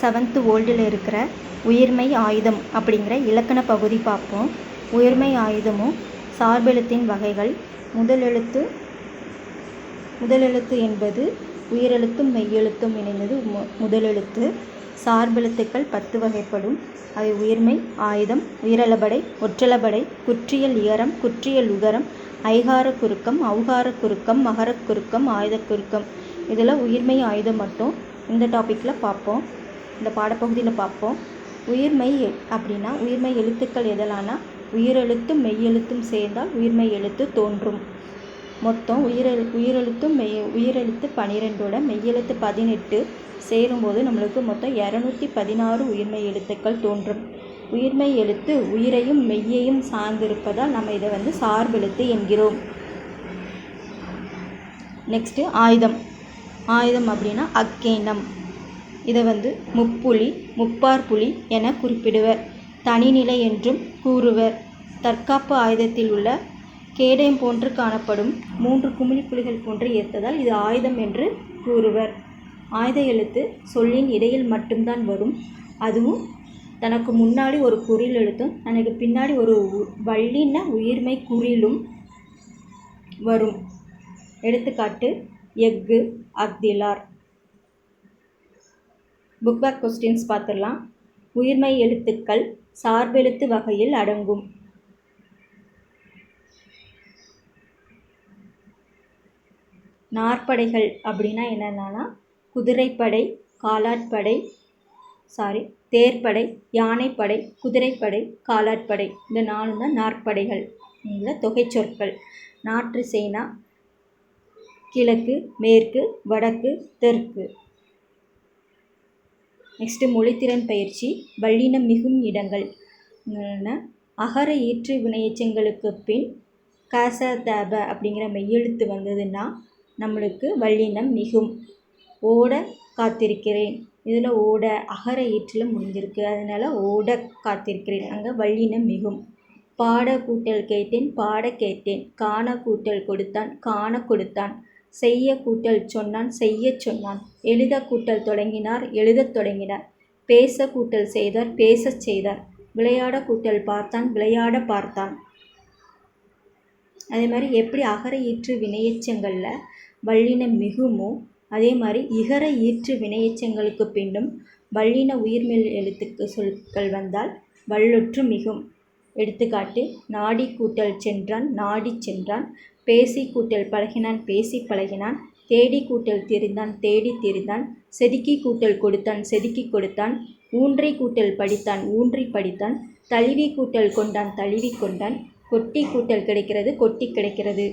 Seventh ஓல்டில் இருக்கிற உயிர்மெய் ஆயுதம் அப்படிங்கிற இலக்கண பகுதி பார்ப்போம். உயிர்மை ஆயுதமும் சார்பெழுத்தின் வகைகள் முதலெழுத்து முதலெழுத்து என்பது உயிரெழுத்தும் மெய்யெழுத்தும் இணைந்தது மு முதலெழுத்து சார்பெழுத்துக்கள் பத்து வகைப்படும். அவை உயிர்மெய் ஆயுதம் உயிரளபடை ஒற்றளபடை குற்றியல் இயரம் குற்றியல் உகரம் ஐகார குறுக்கம் அவுகார குறுக்கம் மகரக் குறுக்கம் ஆயுதக் குறுக்கம். இதில் உயிர்மெய் ஆயுதம் மட்டும் இந்த டாப்பிக்கில் பார்ப்போம். இந்த பாடப்பகுதியில் பார்ப்போம். உயிர்மெய் அப்படின்னா உயிர்மெய் எழுத்துக்கள் எதலானா உயிரெழுத்தும் மெய்யெழுத்தும் சேர்ந்தால் உயிர்மெய் எழுத்து தோன்றும். மொத்தம் உயிரெழு உயிரெழுத்தும் மெய் உயிரெழுத்து பனிரெண்டோட மெய்யெழுத்து பதினெட்டு சேரும்போது நம்மளுக்கு மொத்தம் இரநூத்தி பதினாறு உயிர்மெய் எழுத்துக்கள் தோன்றும். உயிர்மெய் எழுத்து உயிரையும் மெய்யையும் சார்ந்திருப்பதால் நம்ம இதை வந்து சார்பெழுத்து என்கிறோம். நெக்ஸ்ட்டு ஆயுதம். ஆயுதம் அப்படின்னா அக்கேனம் இதை வந்து முப்புலி முப்பார்புலி என குறிப்பிடுவர். தனிநிலை என்றும் கூறுவர். தற்காப்பு ஆயுதத்தில் உள்ள கேடயம் போன்று காணப்படும் மூன்று குமிழி புலிகள் போன்று ஏற்பதால் இது ஆயுதம் என்று கூறுவர். ஆயுத எழுத்து சொல்லின் இடையில் மட்டும்தான் வரும். அதுவும் தனக்கு முன்னாடி ஒரு குறில் எழுத்தும் தனக்கு பின்னாடி ஒரு வள்ளின உயிர்மை குறிலும் வரும். எடுத்துக்காட்டு எஃகு அக்திலார் புக் பேக் கொஸ்டின்ஸ் பார்த்துடலாம். உயிர்மெய் எழுத்துக்கள் சார்பெழுத்து வகையில் அடங்கும். நாற்படைகள் அப்படின்னா என்னென்னா குதிரைப்படை காலாட்படை சாரி தேர்ப்படை யானைப்படை குதிரைப்படை காலாட்படை. இந்த நாலு தான் நாற்படைகள். இதில் தொகை சொற்கள். நாற்று சேனா கிழக்கு மேற்கு வடக்கு தெற்கு. நெக்ஸ்ட்டு மொழித்திறன் பயிற்சி வல்லினம் மிகும் இடங்கள். அகர ஈற்று வினையச்சங்களுக்கு பின் காச தேப அப்படிங்கிற மெய்யெழுத்து வந்ததுன்னா நம்மளுக்கு வல்லினம் மிகும். ஓட காத்திருக்கிறேன். இதில் ஓட அகர ஏற்றில் முடிஞ்சிருக்கு அதனால் ஓட காத்திருக்கிறேன். அங்கே வல்லினம் மிகும். பாட கூட்டல் கேட்டேன் பாட கேட்டேன். காண கூட்டல் கொடுத்தான் காண கொடுத்தான். செய்ய கூட்டல் சொன்னான் செய்ய சொன்னான். எழுத கூட்டல் தொடங்கினார் எழுதத் தொடங்கினார். பேச கூட்டல் செய்தார் பேசச் செய்தார். விளையாட கூட்டல் பார்த்தான் விளையாட பார்த்தான். அதே மாதிரி எப்படி அகர ஈற்று வினையச்சங்களில் வல்லினம் மிகுமோ அதே மாதிரி இகர ஈற்று வினையச்சங்களுக்கு பின்னும் வல்லின உயிர்மெல் எழுத்துக்கு சொற்கள் வந்தால் வல்லொற்று மிகும். எடுத்துக்காட்டு நாடி கூட்டல் சென்றான் நாடி சென்றான். பேசி கூட்டல் பழகினான் பேசி பழகினான். தேடி கூட்டல் தெரிந்தான் தேடி தெரிந்தான். செதுக்கி கூட்டல் கொடுத்தான் செதுக்கி கொடுத்தான். ஊன்றி கூட்டல் படித்தான் ஊன்றி படித்தான். தழுவி கூட்டல் கொண்டான் தழுவி கொண்டான். கொட்டி கூட்டல் கிடைக்கிறது கொட்டி கிடைக்கிறது.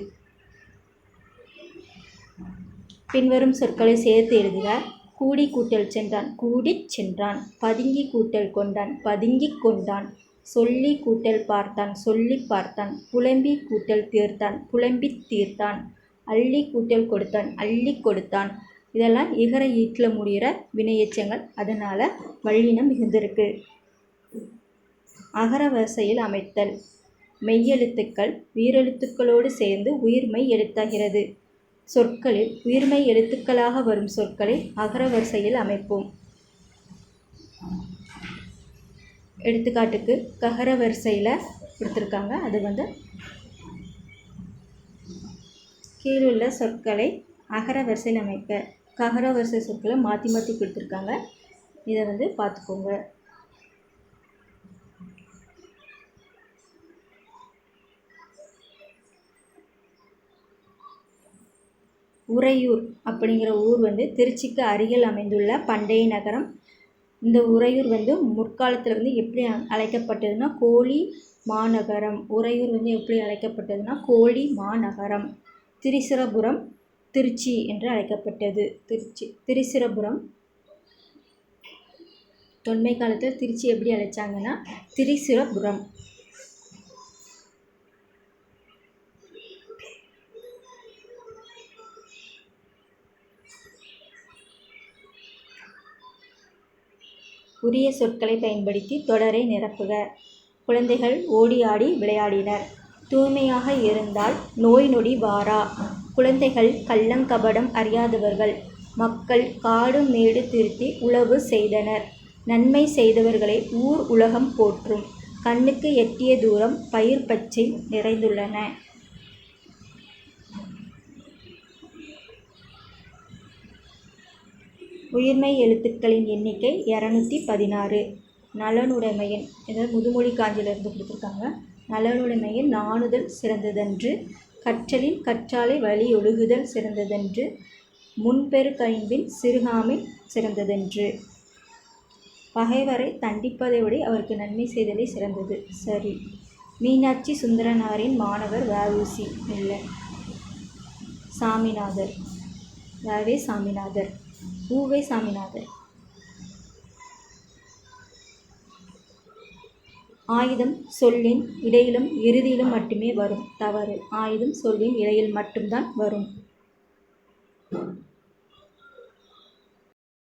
பின்வரும் சொற்களை சேர்த்து எழுதுக. கூடி கூட்டல் சென்றான் கூடிச் சென்றான். பதுங்கி கூட்டல் கொண்டான் பதுங்கிக் கொண்டான். சொல்லி கூட்டல் பார்த்தான் சொல்லி பார்த்தான். புலம்பி கூட்டல் தீர்த்தான் புலம்பி தீர்த்தான். அள்ளி கூட்டல் கொடுத்தான் அள்ளி கொடுத்தான். இதெல்லாம் இகர ஈட்டில் முடிகிற வினையெச்சங்கள் அதனால் வள்ளினம் மிகுந்திருக்கு. அகர வரிசையில் அமைத்தல். மெய்யெழுத்துக்கள் உயிரெழுத்துக்களோடு சேர்ந்து உயிர்மெய் எழுத்தாகிறது. சொற்களில் உயிர்மெய் எழுத்துக்களாக வரும் சொற்களை அகர வரிசையில் அமைப்போம். எடுத்துக்காட்டுக்கு ககர வரிசையில் கொடுத்துருக்காங்க. அது வந்து கீழுள்ள சொற்களை அகர வரிசையில் அமைக்க ககர வரிசை சொற்களை மாற்றி மாற்றி கொடுத்துருக்காங்க. இதை வந்து பார்த்துக்கோங்க. உறையூர் அப்படிங்கிற ஊர் வந்து திருச்சிக்கு அருகில் அமைந்துள்ள பண்டைய நகரம் இந்த உறையூர் வந்து முற்காலத்தில் வந்து எப்படி அழைக்கப்பட்டதுன்னா கோழி மாநகரம். உறையூர் வந்து எப்படி அழைக்கப்பட்டதுன்னா கோழி மாநகரம். திரிசிரபுரம் திருச்சி என்று அழைக்கப்பட்டது. திருச்சி திரிசிரபுரம் தொன்மை காலத்தில் திருச்சி எப்படி அழைச்சாங்கன்னா திரிசிரபுரம் உரிய சொற்களை பயன்படுத்தி தொடரை நிரப்புக. குழந்தைகள் ஓடி ஆடி விளையாடினர். தூய்மையாக இருந்தால் நோய் நொடி வாரா. குழந்தைகள் கள்ளங்கபடம் அறியாதவர்கள். மக்கள் காடு மேடு திருத்தி உழவு செய்தனர். நன்மை செய்தவர்களை ஊர் உலகம் போற்றும். கண்ணுக்கு எட்டிய தூரம் பயிர் பச்சை நிறைந்துள்ளன. உயிர்மெய் எழுத்துக்களின் எண்ணிக்கை இரநூத்தி பதினாறு. நலனுடைமையின் இதாவது முதுமொழி காஞ்சியிலிருந்து கொடுத்துருக்காங்க. நலனுடைமையின் நாணுதல் சிறந்ததன்று கற்றலின் கற்றாலை வழி ஒழுகுதல் சிறந்ததன்று முன்பெரு கைம்பின் சிறுகாமை சிறந்ததன்று. பகைவரை தண்டிப்பதை விட அவருக்கு நன்மை செய்தலே சிறந்தது. சரி. மீனாட்சி சுந்தரனாரின் மாணவர் வஉசி இல்லை. சாமிநாதர். வவே சாமிநாதர். ஊவே சாமிநாதர். ஆயுதம் சொல்லின் இடையிலும் இறுதியிலும் மட்டுமே வரும். தவறு. ஆயுதம் சொல்லின் இடையில் மட்டும்தான் வரும்.